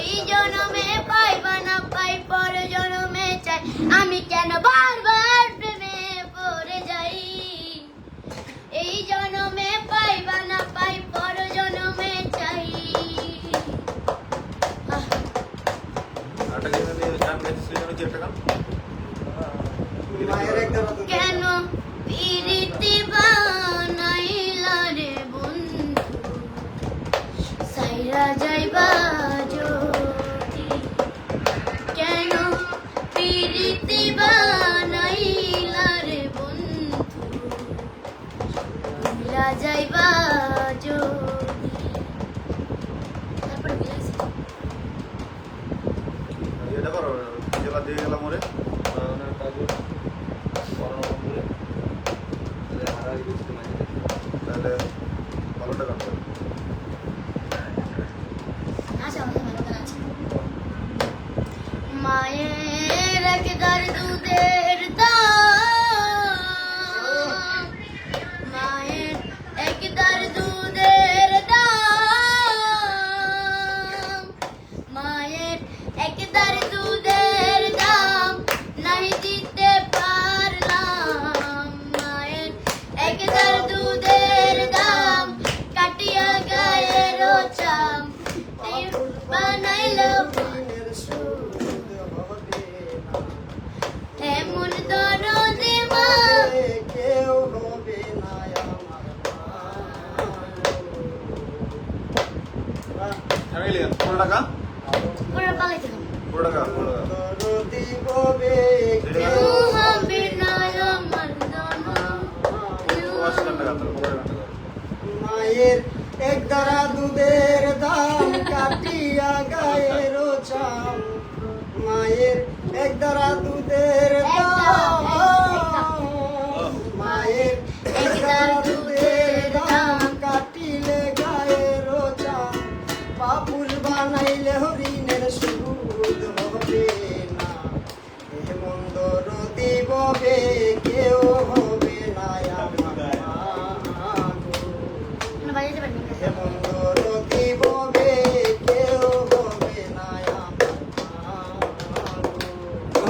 এই জনমে পাইবা না পাই পর জনমে চাই। আমি কেন বারবার প্রেমে পড়ে যাই? এই জনমে পাইবা না পাই পর জনমে চাই। আহ, আরেকটা মায়ের এক দ্বারা দুধের দাম কাটিয়া গায়ের চাম মায়ের এক দ্বারা দুধের দাম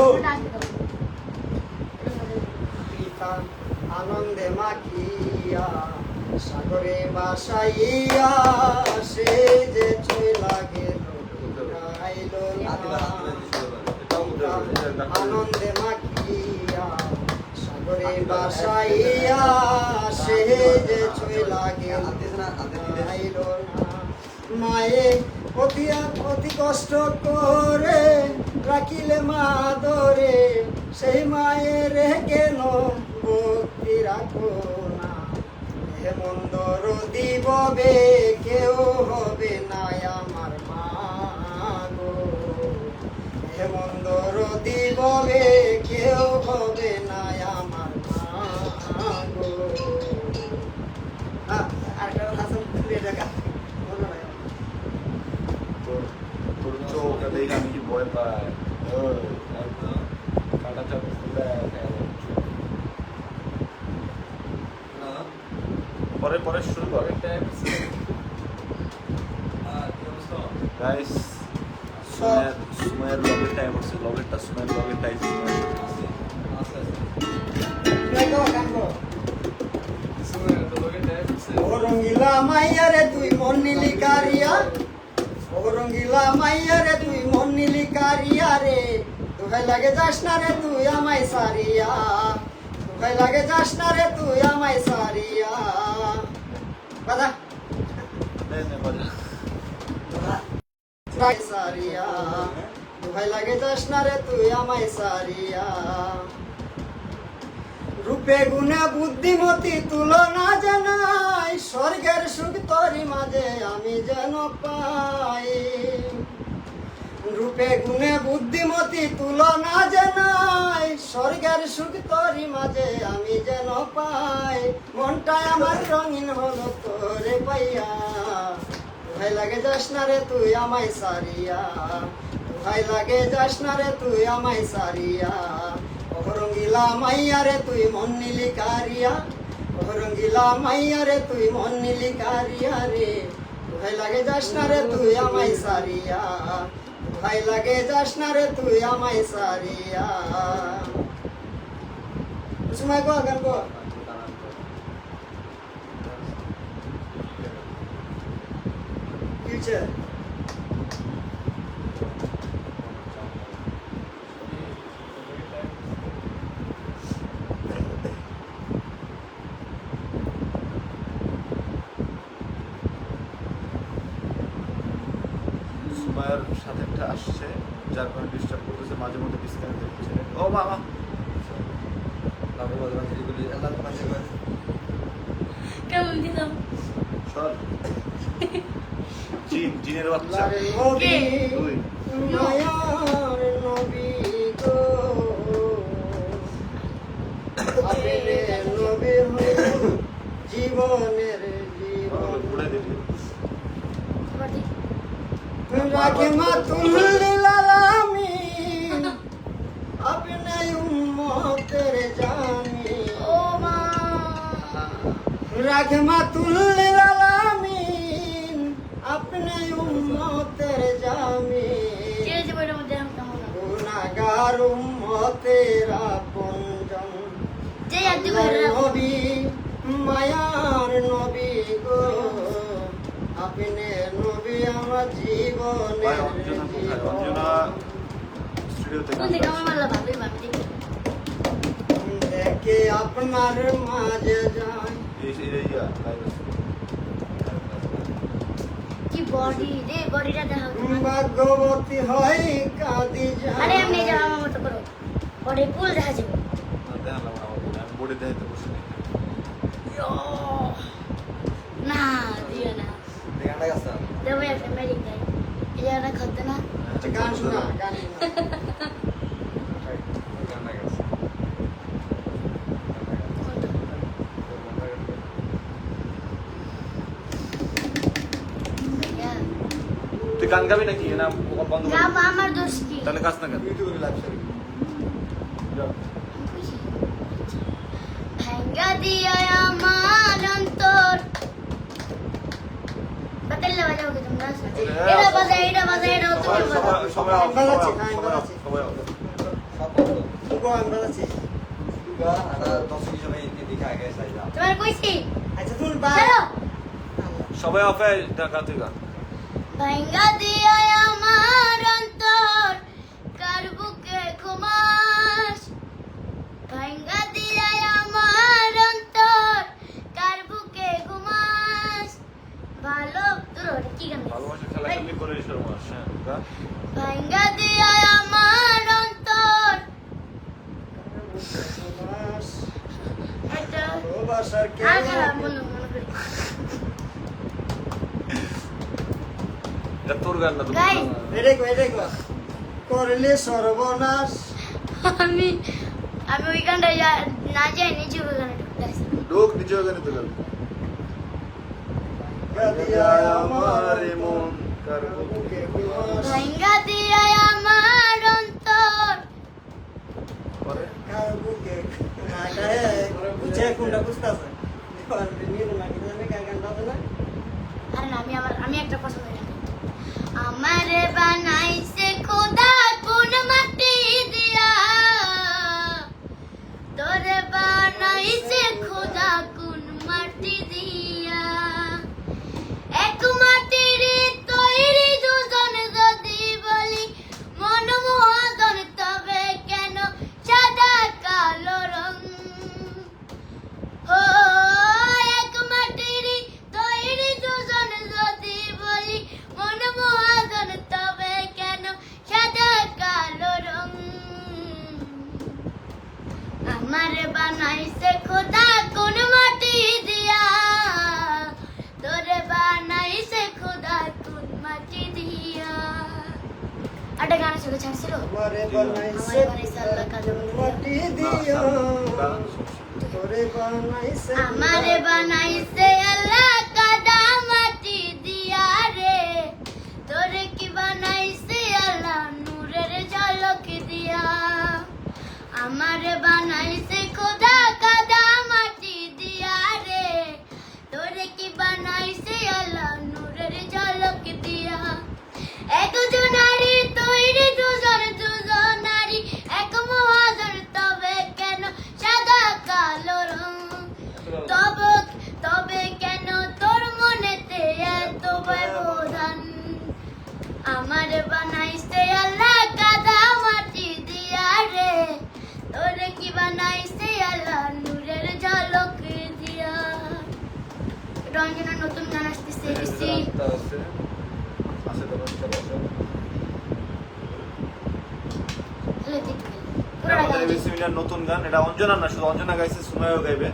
মা ওটা আসবে তো। আনন্দে মাখিয়া, সাগরে বাসাইয়া সে যে চইলা গেল গাইল না আনন্দে মাখিয়া, সাগরে বাসাইয়া সে যে চইলা গেল গাইল না মায়ে অতি অতি কষ্ট করে রাখিলে মা দরে সেই মায়ের কেন ভক্তি রাখো না? হে মন্দর দিববে, কেউ হবে না আমার মা গো হে মন্দর দিববে, কেউ লাগে যাস না রে তুই আমায় সারিয়া। দুহাই সারিয়া। দুহাই লাগে যাস না রে তুই আমায় সারিয়া। রূপে গুণে বুদ্ধিমতি তুলনা জানাই, স্বর্গের সুখ তরি মাঝে আমি যেন পাই। রূপে গুণে বুদ্ধিমতি তুলনা জানাই। স্বর্গের সুখ তরি মাঝে আমি যেন পাই। মনটা আমার রঙিন হলো তোরে পাইয়া। ভাই লাগে যাস না রে তুই আমায় সারিয়া। দোহাই লাগে যাস না রে তুই আমায় সারিয়া। ও রঙ্গিলা মাইয়া রে তুই মন নিলি কারিয়া। ও রঙ্গিলা মাইয়া রে তুই মন নিলি কারিয়া রে। দোহাই লাগে যাস না রে তুই আমায় সারিয়া। দোহাই লাগে যাস না রে তুই আমায় সারিয়া? সময় গো গান গো ফিউচার সুমায়ের সাথে একটা আসছে যার কারণে ডিস্টার্ব করতেছে মাঝে মধ্যে ডিসকানেক্ট হচ্ছে ও মামা কেমন দিলাম সর জিন জিনের বাচ্চা। লারে নবী তুই মায়ার নবী গো আপনি নবী হয়ে জীবনের জীবন। ঘুরে দিলি রাখে মাতুল লালামিন আপনি উম্মতের জানি। ও মা। রাখে মাতুল লালামিন গুনাগার উম্মতের আপনজন নবী মায়ার নবী গো আপনি নবী আমার জীবনের দেখে আপনার মাঝে যায় এই এই ইয়া লাইভ আছে কি বডি? রে বডিটা দেখা ভাগ্যবতী হয় কাঁদি আরে এমনি যাও আমার মতো করো। বডি ফুল দেখা যাবে। না বসে না দিও না। দেবো একটা মেরিক দেয় এই খাতে না? আচ্ছা, গান শোনা গান শোনা ভাইয়া, তুই গান গাবি নাকি? না বন্ধ করবি? আমার দোষ কি? তাহলে কাজ না কেন? ভাঙ্গা দিয়া আমার অন্তর। বাতাল্লা বাজাও কি তোমরা? এটা বাজা এটা বাজা এটা সবাই তুমি বাজাও সবাই সবাই off, সবাই আছি, off, আমরা সবাই off, আছি। সবাই off। গো আমরা আছি তোমার কইছি? আচ্ছা তুই বা সবাই অফে দেখা তুই গান। ভাঙ্গা দিয়া আমার অন্তর কার বুকে ঘুমাস? ভাঙ্গা দিয়া আমার অন্তর কার বুকে ঘুমাস? ভালো তোর কি গান ভালোবাসা খেলা খেলি করে হ্যাঁ। ভাঙ্গা দিয়া আমার অন্তর। ভালোবাসার আর কেউ খারাপ করি এটা তোর গান না এটাই এটাই করলে সর্বনাশ। আমি আমি ওই গানটা যা- না যাই নিচে ওই গানটা ঢুকতে আসি। লোক নিজের গানে তো গাবি গাদিয়া আমার মন কার বুকে ভাঙ্গা দিয়া আমার অন্তর। কার বুকে? না বুঝে কোনটা বুঝতাছে নিরু না কি জানে কার গানটা আছে না? আরে না আমি আমার আমি একটা পছন্দ আমারে বানাইছে আমারে বানাইছে মাটি দিয়া তোরে বানাইছে আমারে বানাইছে কাদা মাটি দিয়া রে। তোরে কি বানাইছে আল্লাহ নূরের ঝলক দিয়া। আমারে বানাইছে আমার বানাইছে আল্লাহ কাদা মাটি দিয়া রে তোরে কি বানাইছে আল্লাহ নূরের ঝলক দিয়া। রঞ্জনা নতুন গান আসতেছে হ্যাঁ, বেশি নতুন গান। এটা অঞ্জনা না শুধু অঞ্জনা গাইছে সুমায়ও গাইবে।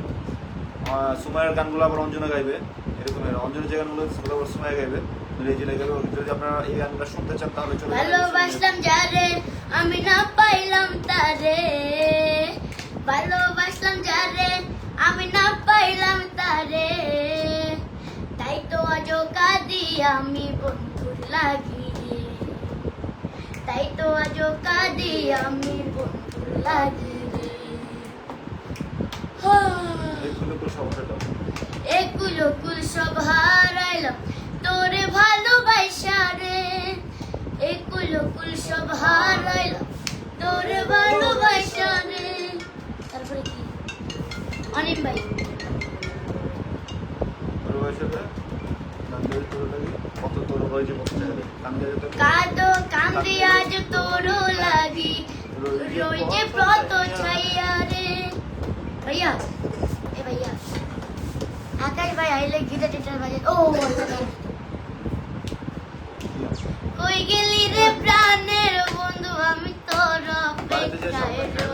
সুমায়ের গানগুলো আবার অঞ্জনা গাইবে। এরকম অঞ্জনের যে গানগুলো সেগুলো আবার সুমায় গাইবে। রেজিনা গাইবে যদি আপনারা এই গানগুলো শুনতে চান তাহলে চলে ভালোবাসলাম যারে আমি না পাইলাম তারে। ভালোবাসলাম যারে আমি না পাইলাম তারে। তাই তো আজও কাঁদি আমি বন্ধুর লাগি। তাই তো আজও কাঁদি আমি বন্ধুর লাগি। এইগুলো তো সমস্যাটা এগুলো কুল সব হারাইলাম। এগুলো কুল সব হারাইলাম তোরে ভালোবাসা তারপরে কি? অনিম ভাই। কাদো কান্দি আজ তোরো লাগি। রই যে প্রত ছাইয়া রে ভাইয়া এ ভাইয়া। আকাশ ভাই আইলে গিটার টিটার বাজে ও কই গেলি রে প্রাণের বন্ধু আমি তোর অপেক্ষায়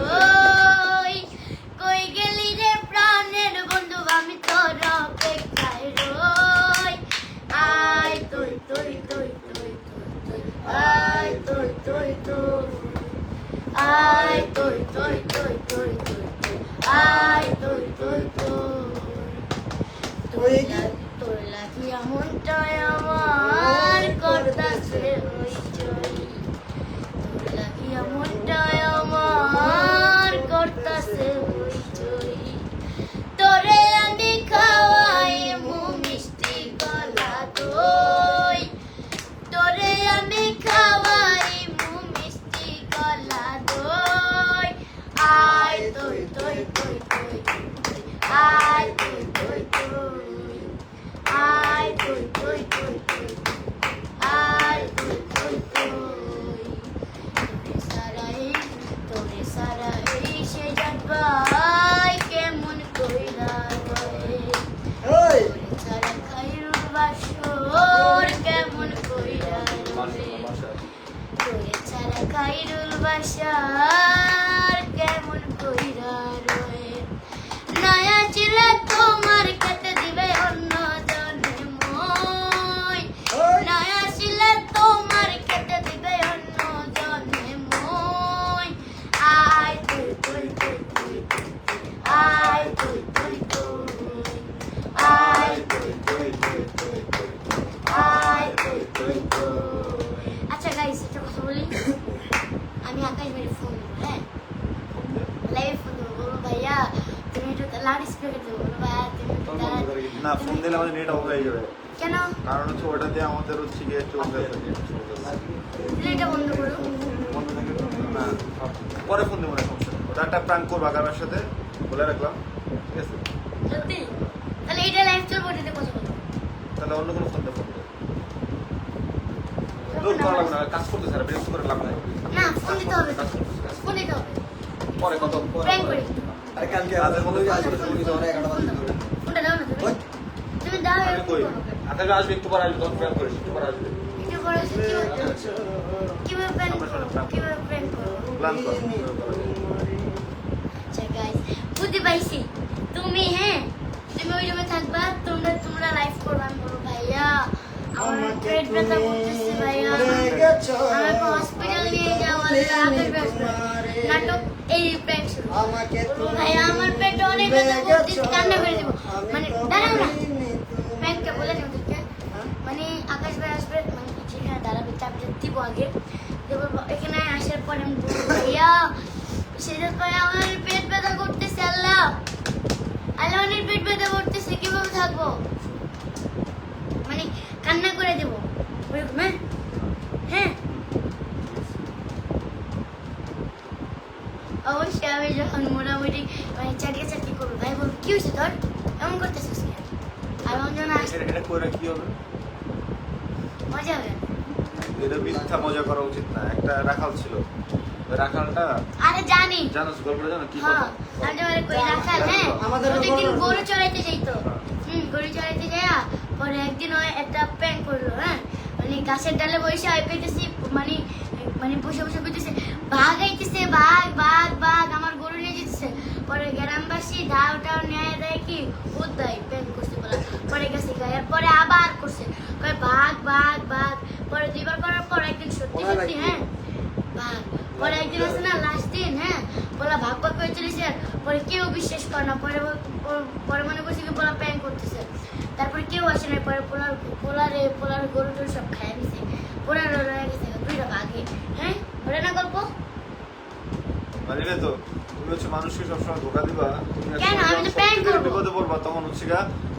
想 না ফোন দিলে আমাদের নেট অফ হয়ে যাবে। কেন? কারণ হচ্ছে ওটা দিয়ে আমাদের হচ্ছে গিয়ে চলবে দিলে এটা বন্ধ করো। না পরে ফোন দেবো না ওটা একটা প্রাণ করব আগামের সাথে। বলে রাখলাম। ঠিক আছে? সত্যি? তাহলে এটা লাইভ চলবো এটাতে কথা বলব তাহলে অন্য কোনো ফোন দেবো। দূর করা লাগবে না কাজ করতে স্যার বিরক্ত করে লাভ নাই। না ফোন দিতে হবে কাজ করতেছে, কাজ ফোন দিতে হবে। পরে কত প্র্যাঙ্ক করি। আরে কালকে রাতের মধ্যে কাজ করে তুমি তো বাজে ধরে। ফোনটা দাও না তুমি ওই আমি কই করো। আসবে একটু পরে আসবে তখন প্ল্যান করিস একটু পরে আসবে। বুঝতে পাইছি তুমি হ্যাঁ তুমি ওই রুমে থাকবা তোমরা তোমরা লাইভ করবা আমি বলব ভাইয়া আমার পেট ব্যথা করতেছে ভাইয়া। আমাকে হসপিটাল নিয়ে যাওয়া নাটক এই প্র্যাঙ্ক শুরু। আমাকে বলব ভাইয়া আমার পেটে অনেক ব্যথা করতেছে কান্না করে দেবো। মানে দাঁড়াও না। মানে আকাশ ভাই আসবে মানে যেখানে দাঁড়াবে আগে। এখানে আসার পরে আমি ভাইয়া আমার পেট ব্যথা করতেছে, আল্লাহ। আল্লাহ অনেক পেট ব্যথা করতেছে থাকব? মানে কান্না করে দেবো। হ্যাঁ? হ্যাঁ? অবশ্যই আমি যখন মোটামুটি মানে চাকরি চাকরি করব, ভাই বলব, কি হয়েছে তোর? এমন করতেছিস এটা করে কি হবে? মজা হবে। এটা মিথ্যা মজা করা উচিত না। একটা রাখাল ছিল। রাখালটা আরে জানি। জানো গল্পটা জানো? কি হ্যাঁ কথা? আমি কই রাখাল হ্যাঁ? আমাদের গরু- গরু চড়াইতে যাইতো। হ্যাঁ। হুম গরু চড়াইতে যাইয়া পরে একদিন ওই একটা করল হ্যাঁ? মানে গাছের ডালে বসে আই পেতেছি মানে মানে বসে বসে পেতেছে বাঘ আইতেছে বাঘ বাঘ বাঘ আমার গরু নিয়ে যেতেছে। পরে গ্রামবাসী ধাও টাও নিয়ে দেয় কি? উদ্দাই গেছে গায়ের পরে আবার করছে। কয় বাঘ বাঘ বাঘ। পরে দুইবার করার পর একদিন সত্যি সত্যি হ্যাঁ বাঘ। পরে একদিন আছে না লাস্ট দিন হ্যাঁ বলা ভাগ ভাগ করে চলেছে পরে কেউ বিশ্বাস করে না। পরে পরে মনে করছে কি বলা প্যান করতেছে। তারপরে কেউ আসে না পরে পোলার পোলারে পোলার গরু টরু সব খাই নিছে পোলার রয়ে গেছে দুইটা ভাগে হ্যাঁ ওটা না গল্প? মানে রে তো তুমি হচ্ছে মানুষকে সবসময় ধোকা দিবা কেন? আমি তো সত্যিকারের করব। বিপদে পড়বা তখন হচ্ছে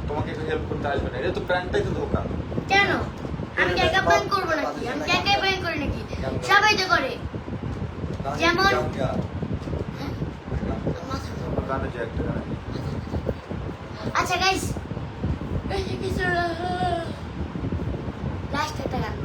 তোমাকে একটু হেল্প করতে আসবে না। এটা তো প্র্যাঙ্কটাই তো ধোকা। কেন? আমি কি একা করব করব নাকি? আমি কি একাই করি নাকি? সবাই তো করে। যেমন- আচ্ছা গাইস লাস্ট একটা গান।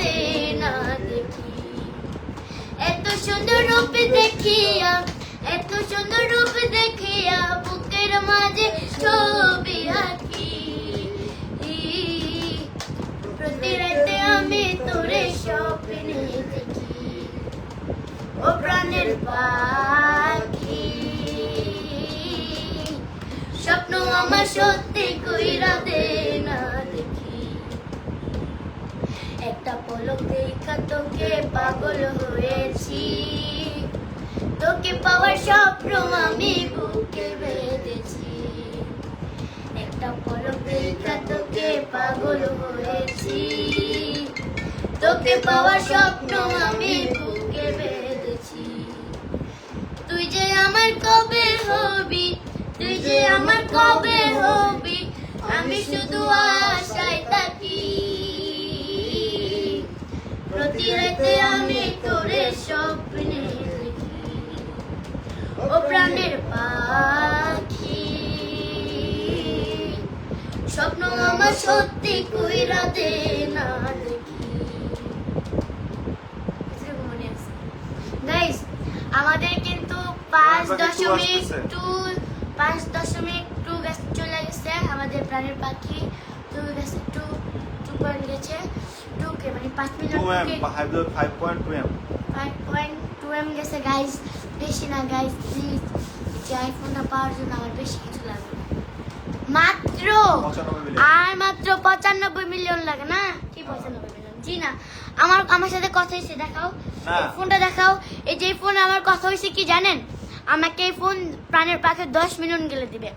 দে না দেখি। এত সুন্দর রূপ দেখিয়া, এত সুন্দর রূপ দেখিয়া বুকের মাঝে ছবি আঁকি প্রতি রাতে আমি তোরে স্বপ্নে দেখি। ও প্রাণের পাখি, স্বপ্ন আমার সত্যি কইরা দে না দেখি একটা দেখা তোকে পাগল হয়েছি। তোকে পাওয়ার স্বপ্ন আমি বুকে বেঁধেছি। একটা পলক দেখা তোকে পাগল হয়েছি। তোকে পাওয়ার স্বপ্ন আমি বুকে বেঁধেছি। তুই যে আমার কবে হবি? তুই যে আমার কবে হবি? আমি শুধু আশায় থাকি প্রতি রাতে আমি তোরে স্বপ্নে ও প্রাণের পাখি। স্বপ্ন আমার সত্যি কইরা দে না আমাদের কিন্তু পাঁচ দশমিক টু পাঁচ দশমিক টু গেছে চলে গেছে আমাদের প্রাণের পাখি। টু গেছে টু টু পয়েন্ট গেছে। মানে পাঁচ five point two M five point two M গেছে গাইস বেশি না গাইস প্লিজ যে আইফোনটা পাওয়ার জন্য আমার বেশি কিছু লাগবে মাত্র আর মাত্র পঁচানব্বই মিলিয়ন লাগে না কি পঁচানব্বই মিলিয়ন জি না আমার আমার সাথে কথা হয়েছে দেখাও ফোনটা দেখাও এই যে ফোন আমার কথা হয়েছে কি জানেন আমাকে এই ফোন প্রাণের পাখে দশ মিলিয়ন গেলে দিবে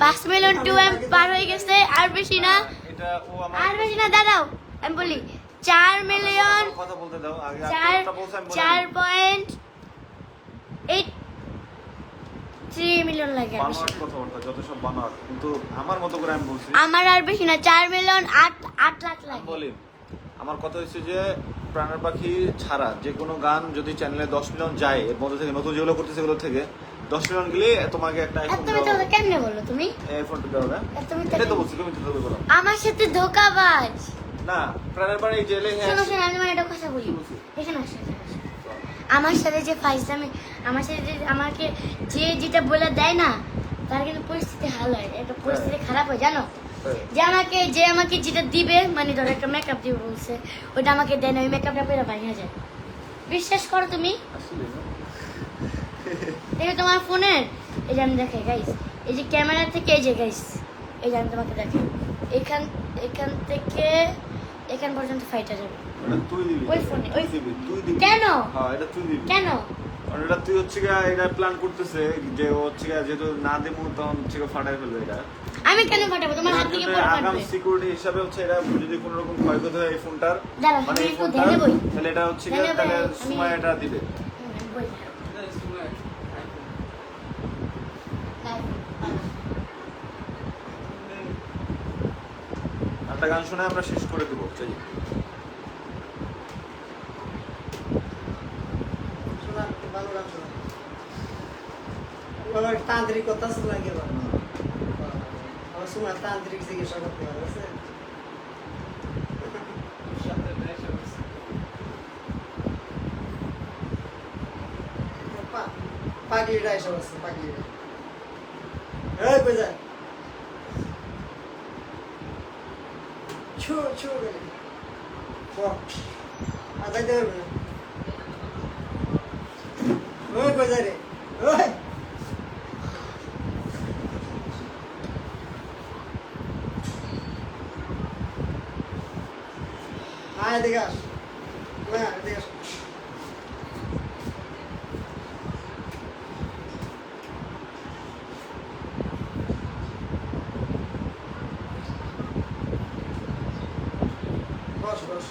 পাঁচ মিলিয়ন টু এম পার হয়ে গেছে আর বেশি না এটা ও আমার আর বেশি না দাদাও আমি বলি চার মিলিয়ন চার চার পয়েন্ট এইট থ্রি মিলিয়ন লাগে। আমার মতো করে আমি বলছি। আমার আর বেশি না চার মিলিয়ন আট আট লাখ আমি লাগে বলি আমার কথা হচ্ছে যে প্রাণের পাখি ছাড়া যে কোনো গান যদি চ্যানেলে দশ মিলিয়ন যায় এর মধ্যে থেকে নতুন যেগুলো করতেছে সেগুলো থেকে দশ মিলিয়ন গেলে তোমাকে একটা কেমনে বলল তুমি? তো বলছি তুমি তো বলো। আমার সাথে ধোকাবাজ। না প্রাণের বাড়ি জেলে হ্যাঁ আমি একটা কথা বলি। এখানে আমার সাথে যে ফাইজলামি আমার সাথে যে আমাকে যে যেটা বলে দেয় না তার কিন্তু পরিস্থিতি হাল হয়। একটা পরিস্থিতি খারাপ হয় জানো? যে আমাকে যে আমাকে যেটা দিবে মানে ধরো একটা মেকআপ দিবে বলছে ওটা আমাকে দেয় না ওই মেকআপটা পরে ভাঙিয়ে যায়। বিশ্বাস করো তুমি? দেখো তোমার ফোনের এই যে আমি দেখাই গাইস এই যে ক্যামেরা থেকে এই যে গাইস এই যে আমি তোমাকে দেখাই এখান এখান থেকে এখান পর্যন্ত ফাইটা যাবে এটা তুই দিবি ওই ফোনে, ওই- দিবি তুই দিবি। কেন? হ্যাঁ এটা তুই দিবি। কেন? কারণ এটা তুই হচ্ছে গিয়া এটা প্ল্যান করতেছে যে হচ্ছে গিয়া যেহেতু না দেবো তখন হচ্ছে ফাটাই ফেলবে এটা। আমি কেন ফাটাবো? তোমার হাত থেকে পরে আগাম সিকিউরিটি হিসাবে হচ্ছে এটা যদি কোনো রকম ক্ষয়ক্ষতি হয় এই ফোনটার মানে এই ফোনটার তাহলে এটা হচ্ছে গিয়া তাহলে সময় এটা দিবে হুম, বই দাও। দাও। একটা গান শুনে আমরা শেষ করে দেবো চাই। শোনা শোনা। তান্ত্রিকতা আমার সময় তান্ত্রিক চিকিৎসা করতে পারে আছে? পা- পাগড়িটা এসব আছে পাগড়িটা এই কই যায় ছু ছু করে বাহ আর যাইতে পারবে না ওই কই যায় রে ওই আয় এদিকে আস না এদিকে আস বস বস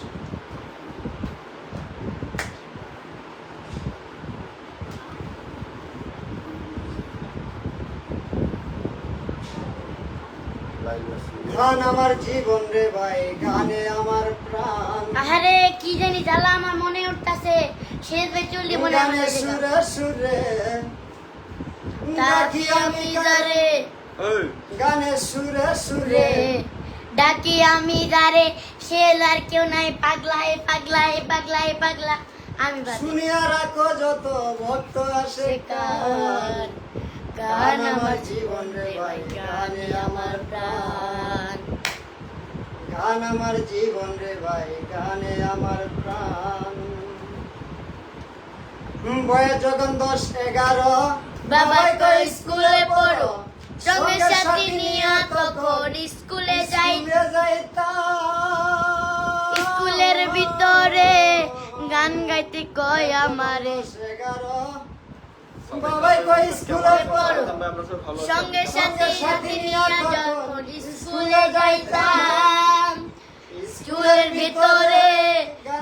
লাইভ আছে গান আমার জীবন রে ভাই গানে আমার প্রাণ। আহারে কি জানি জ্বালা আমার মনে উঠতাছে মনে গানে সুরে সুরে ডাকি আমি যারে। এই। গানে সুরে সুরে। ডাকি আমি যারে আর কেউ নাই পাগলা হে পাগলা পাগলা পাগলা। আমি শুনিয়া রাখো যত ভক্ত আসে কার? গান আমার জীবন রে ভাই গানে আমার প্রাণ। গান আমার জীবন রে ভাই গানে আমার প্রাণ। বয়স যখন দশ এগারো বাবা কই স্কুলে পড়ো। সঙ্গে সাথী নিয়ে তখন স্কুলে যাই। যাইতাম। স্কুলের ভিতরে গান গাইতে কয় আমারে। সঙ্গে সাথে সাথী যখন স্কুলে যাইতাম স্কুলের ভিতরে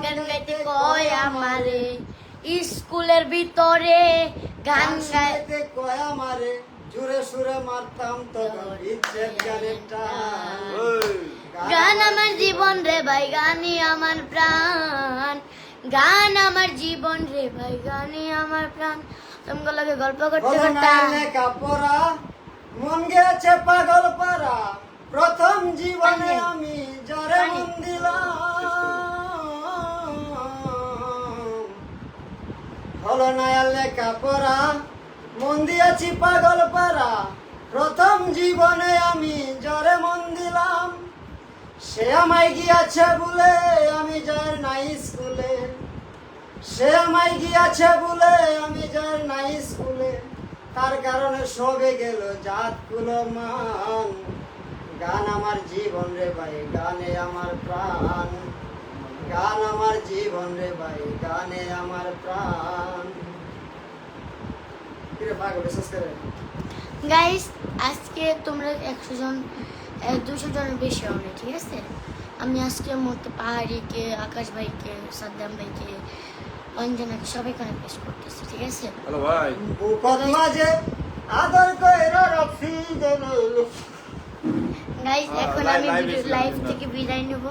গান গাইতে কয় আমারে। স্কুলের ভিতরে গান গাই গাইতে কয় আমারে। জুড়ে সুরে মারতাম তখন। বিচ্ছেদ গানের গান আমার জীবন রে ভাই গানই আমার প্রাণ। গান আমার জীবন রে ভাই গানই আমার প্রাণ। তোমাকে লাগে গল্প করতে করতে। নাই মন গেছে পাগল পারা প্রথম জীবনে। আমি জরে। মন দিলাম। হলো না আর লেখাপড়া মন দিয়েছি পাগল পারা প্রথম জীবনে আমি জরে মন দিলাম। সে আমায় গিয়াছে বলে আমি যার নাই স্কুলে। সে আমায় গিয়াছে বলে আমি যার নাই স্কুলে। তার কারণে সবে গেল জাত কুলো মান। গান আমার জীবন রে ভাই, গানে আমার প্রাণ। গান আমার জীবন রে ভাই, গানে আমার প্রাণ কিরে পাগল বিশ্বাস করে গাইস আজকে তোমরা একশো জন দুশো জনের বেশি হবে ঠিক আছে? আমি আজকে মধ্যে পাহাড়িকে আকাশ ভাইকে সাদ্দাম ভাইকে অঞ্জনাকে সবাই কানে পেশ করতেছি ঠিক আছে? হ্যালো ভাই। বুকত মাঝে আদর কইরা রাখছি গাইস হ্যাঁ, এখন আমি লাইভ থেকে বিদায় নেব।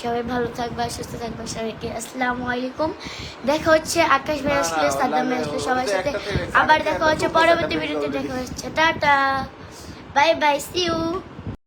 সবাই ভালো থাকবা সুস্থ থাকবা সবাইকে। আসসালামু আলাইকুম। দেখা হচ্ছে আকাশ ভাই আসলে সাদ্দাম ভাই আসলে সবার সাথে। আবার দেখা হচ্ছে পরবর্তী ভিডিওতে দেখা হচ্ছে। Tata. Bye bye see you